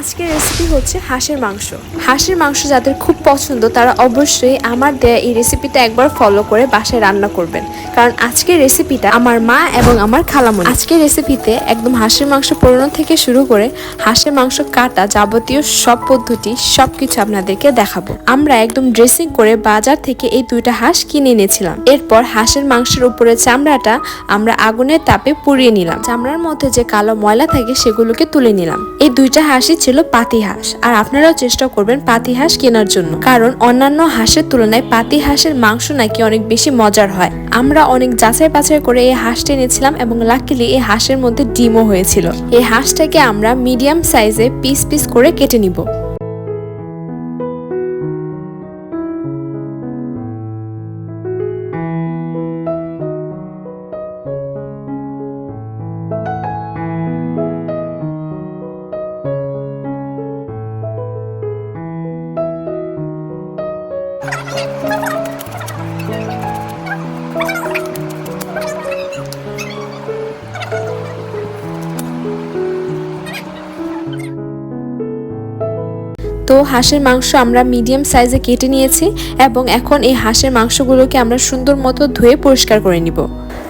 আজকের রেসিপি হচ্ছে হাঁসের মাংস। হাঁসের মাংস যাদের খুব পছন্দ, তারা অবশ্যই আমার দেয়া এই রেসিপিটা একবার ফলো করে বাসায় রান্না করবেন। কারণ আজকের রেসিপিটা আমার মা এবং আমার খালামণি। আজকের রেসিপিতে একদম হাঁসের মাংস পোড়ানো থেকে শুরু করে হাঁসের মাংস কাটা যাবতীয় সব পদ্ধতি সব কিছু আপনাদেরকে দেখাবো। আমরা একদম ড্রেসিং করে বাজার থেকে এই দুইটা হাঁস কিনে এনেছিলাম। এরপর হাঁসের মাংসের উপরে চামড়াটা আমরা আগুনের তাপে পুড়িয়ে নিলাম। চামড়ার মধ্যে যে কালো ময়লা থাকে সেগুলোকে তুলে নিলাম। এই দুইটা হাঁসই ছিল পাতি হাঁস। আর আপনারাও চেষ্টা করবেন পাতি হাঁস কেনার জন্য। কারণ অন্যান্য হাঁসের তুলনায় পাতি হাঁসের মাংস নাকি অনেক বেশি মজার হয়। আমরা অনেক যাচাই বাছাই করে এই হাঁসটি এনেছিলাম এবং লাকিলি এই হাঁসের মধ্যে ডিমও হয়েছিল। এই হাঁসটাকে আমরা মিডিয়াম সাইজে পিস পিস করে কেটে নিব। তো হাঁসের মাংস আমরা মিডিয়াম সাইজে কেটে নিয়েছি এবং এখন এই হাঁসের মাংসগুলোকে আমরা সুন্দর মতো ধুয়ে পরিষ্কার করে নিব।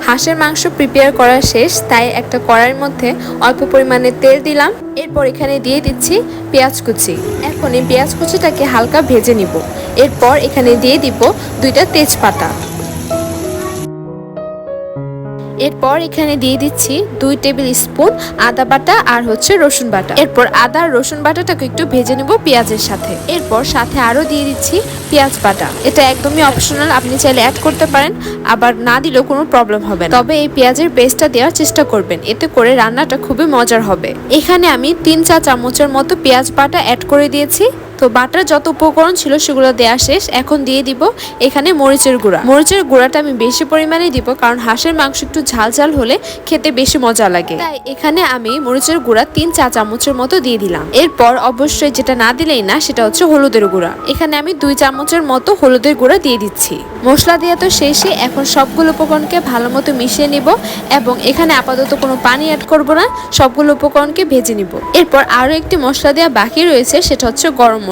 হাঁসের মাংস প্রিপেয়ার করা শেষ, তাই একটা কড়াইয়ের মধ্যে অল্প পরিমাণে তেল দিলাম। এরপর এখানে দিয়ে দিচ্ছি পেঁয়াজ কুচি। এখন এই পেঁয়াজ কুচিটাকে হালকা ভেজে নিব। এরপর এখানে দিয়ে দিব দুইটা তেজপাতা। এরপর এখানে দিয়ে দিচ্ছি দুই টেবিল স্পুন আদা বাটা আর হচ্ছে রসুন বাটা। এরপর আদা রসুন বাটাটাকে একটু ভেজে নেব পেঁয়াজের সাথে। এরপর সাথে আরও দিয়ে দিচ্ছি পেঁয়াজ বাটা। এটা একদমই অপশনাল আপনি চাইলে অ্যাড করতে পারেন, আবার না দিলেও কোনো প্রবলেম হবে তবে এই পেঁয়াজের পেস্টটা দেওয়ার চেষ্টা করবেন, এতে করে রান্নাটা খুবই মজার হবে। এখানে আমি তিন চা চামচের মতো পেঁয়াজ বাটা অ্যাড করে দিয়েছি। তো বাটার যত উপকরণ ছিল সেগুলো দেওয়া শেষ। এখন দিয়ে দিব এখানে মরিচের গুঁড়া। মরিচের গুঁড়াটা আমি বেশি পরিমাণে দিব কারণ হাঁসের মাংস একটু ঝাল ঝাল হলে খেতে বেশি মজা লাগে। তাই এখানে আমি মরিচের গুঁড়া তিন চা চামচের মতো দিয়ে দিলাম। এরপর অবশ্যই যেটা না দিলেই না সেটা হচ্ছে হলুদের গুঁড়া। এখানে আমি দুই চামচের মতো হলুদের গুঁড়া দিয়ে দিচ্ছি। মশলা দেওয়া তো শেষে এখন সবগুলো উপকরণকে ভালো মতো মিশিয়ে নিব এবং এখানে আপাতত কোনো পানি অ্যাড করব না, সবগুলো উপকরণকে ভেজে নিব। এরপর আরও একটি মশলা দেওয়া বাকি রয়েছে, সেটা হচ্ছে গরম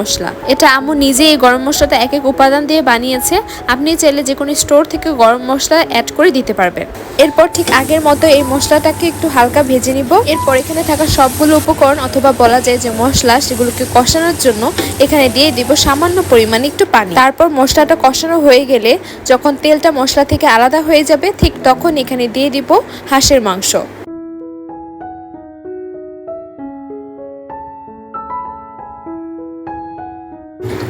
এটা আম্মু নিজে এই গরম মশলাটা এক এক উপাদান দিয়ে বানিয়েছে। আপনি চাইলে যে কোনো স্টোর থেকে গরম মশলা অ্যাড করে দিতে পারবেন। এরপর ঠিক আগের মতো এই মশলাটাকে একটু হালকা ভেজে নিব। এরপর এখানে থাকা সবগুলো উপকরণ অথবা বলা যায় যে মশলা, সেগুলোকে কষানোর জন্য এখানে দিয়ে দিব সামান্য পরিমাণে একটু পানি। তারপর মশলাটা কষানো হয়ে গেলে যখন তেলটা মশলা থেকে আলাদা হয়ে যাবে, ঠিক তখন এখানে দিয়ে দিব হাঁসের মাংস।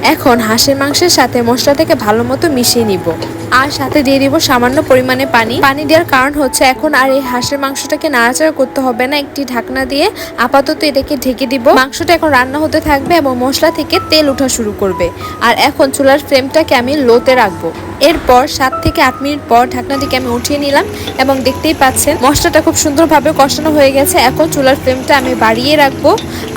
এখন হাঁসের মাংসের সাথে মশলাটাকে ভালো মতো মিশিয়ে নিব। আর সাথে দিয়ে দিব সামান্য পরিমাণে পানি। পানি দেওয়ার কারণ হচ্ছে এখন আর এই হাঁসের মাংসটাকে নাড়াচাড়া করতে হবে না। একটি ঢাকনা দিয়ে আপাতত এটাকে ঢেকে দিব। মাংসটা এখন রান্না হতে থাকবে এবং মশলা থেকে তেল ওঠা শুরু করবে। আর এখন চুলার ফ্লেমটাকে আমি লোতে রাখব। এরপর সাত থেকে আট মিনিট পর ঢাকনাটিকে আমি উঠিয়ে নিলাম এবং দেখতেই পাচ্ছেন মশলাটা খুব সুন্দরভাবে কষানো হয়ে গেছে। এখন চুলার ফ্লেমটা আমি বাড়িয়ে রাখব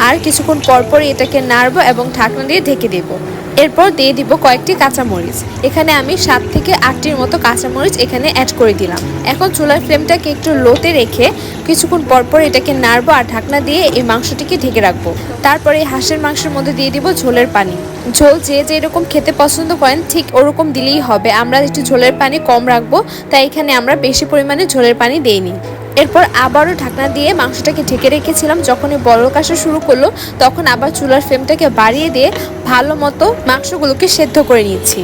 আর কিছুক্ষণ পরপরই এটাকে নাড়বো এবং ঢাকনা দিয়ে ঢেকে দেবো। এরপর দিয়ে দিব কয়েকটি কাঁচামরিচ। এখানে আমি সাত থেকে আটটির মতো কাঁচামরিচ এখানে অ্যাড করে দিলাম। এখন চুলার ফ্লেমটাকে একটু লোতে রেখে কিছুক্ষণ পরপর এটাকে নাড়বো আর ঢাকনা দিয়ে এই মাংসটিকে ঢেকে রাখব। তারপরে হাঁসের মাংসের মধ্যে দিয়ে দিব ঝোলের পানি। ঝোল যে যেরকম খেতে পছন্দ করেন ঠিক ওরকম দিলেই হবে। আমরা একটু ঝোলের পানি কম রাখব তাই এখানে আমরা বেশি পরিমাণে ঝোলের পানি দেইনি। এরপর আবারও ঢাকনা দিয়ে মাংসটাকে ঢেকে রেখেছিলাম। যখন এই বলক আসা শুরু করল, তখন আবার চুলার ফ্লেমটাকে বাড়িয়ে দিয়ে ভালো মতো মাংসগুলোকে সেদ্ধ করে নিয়েছি।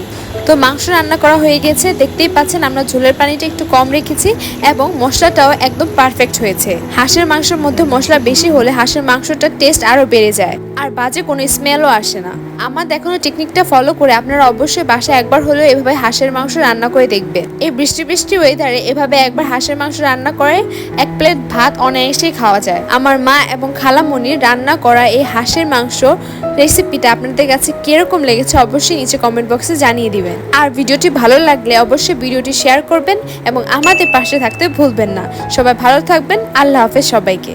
তো মাংস রান্না করা হয়ে গেছে। দেখতেই পাচ্ছেন আমরা ঝোলের পানিটা একটু কম রেখেছি এবং মশলাটাও একদম পারফেক্ট হয়েছে। হাঁসের মাংসের মধ্যে মশলা বেশি হলে হাঁসের মাংসটার টেস্ট আরও বেড়ে যায় আর বাজে কোনো স্মেলও আসে না। আমার দেখানো টেকনিকটা ফলো করে আপনারা অবশ্যই বাসায় একবার হলেও এভাবে হাঁসের মাংস রান্না করে দেখবেন। এই বৃষ্টি বৃষ্টি ওয়েদারে এভাবে একবার হাঁসের মাংস রান্না করে এক প্লেট ভাত অনায়াসেই খাওয়া যায়। আমার মা এবং খালামণির রান্না করা এই হাঁসের মাংস রেসিপিটা আপনাদের কাছে কীরকম লেগেছে অবশ্যই নিচে কমেন্ট বক্সে জানিয়ে দিবেন। আর ভিডিওটি ভালো লাগলে অবশ্যই ভিডিওটি শেয়ার করবেন এবং আমাদের পাশে থাকতে ভুলবেন না। সবাই ভালো থাকবেন। আল্লাহ হাফেজ সবাইকে।